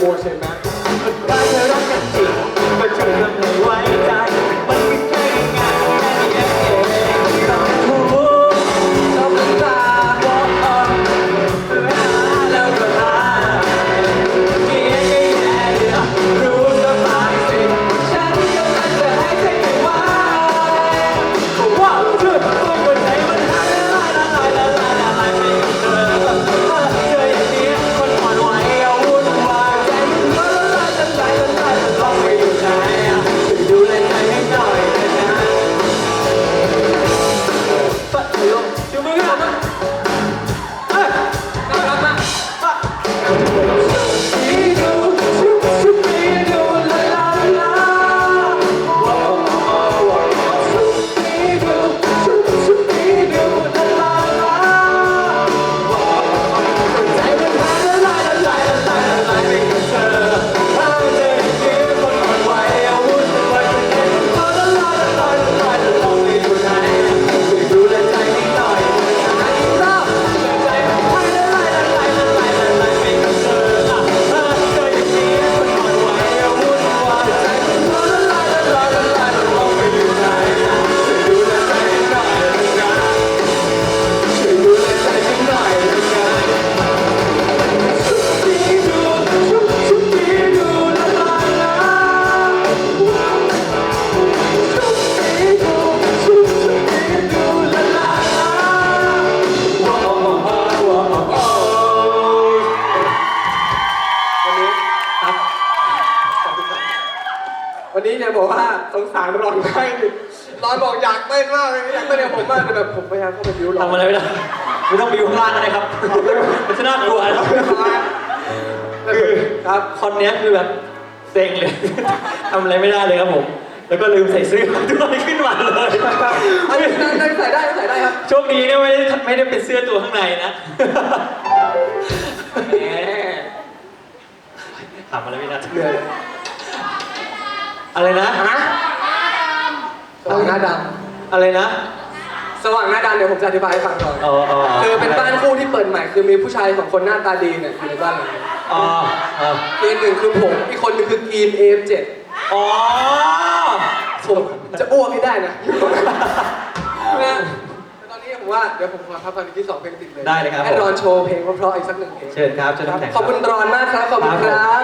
more, Sam Matt. Uh, ร้อนให้ร้อนบอกอยากเต้นมากเลยอยากเต้นกับผมมากแต่แบบผมพยายามเข้าไปบิวร้อนทำอะไรไม่ได้ไม่ต้องไปอยู่ข้างล่างกันนะครับมันจะน่ากลัวนะครับคือครับคอนเนี้ยคือแบบเซ็งเลยทำอะไรไม่ได้เลยครับผม แล้วก็ลืมใส่เสื้อด้วยขึ้นมาเลยอันนี้ได้ใส่ได้ใส่ได้ครับโชคดีเนี่ยไม่ได้ไม่ได้เป็นเสื้อตัวข้างในนะแหมถามอะไรไม่ได้เหนื่อย อะไรนะฮะสว่างหน้าดอะไรนะำสว่างหน้าดำเดี๋ยวผมจะอธิบายให้ฟังก่อน อ๋ออ๋อคือเป็นบ้านคู่ที่เปิดใหม่คือมีผู้ชายสองคนหน้าตาดีเนี่ยอยู่ในบ้านหลังนี้อ๋ออ๋อคือหนึ่งคือผมอีกคนหนึงคือกรีน AM7 อ๋อผมจะอ้วกให้ได้นะนะแต่ตอนนี้ผมว่าเดี๋ยวผมขอพักฟังอีกที่สองเพลงติดเลยได้เลยครับ ให้รอนโชว์เพลงเพราะๆอีกสักหนึ่งเพลงเชิญครับเชิญน้ำแข็งขอบคุณรอนมากครับขอบคุณครับ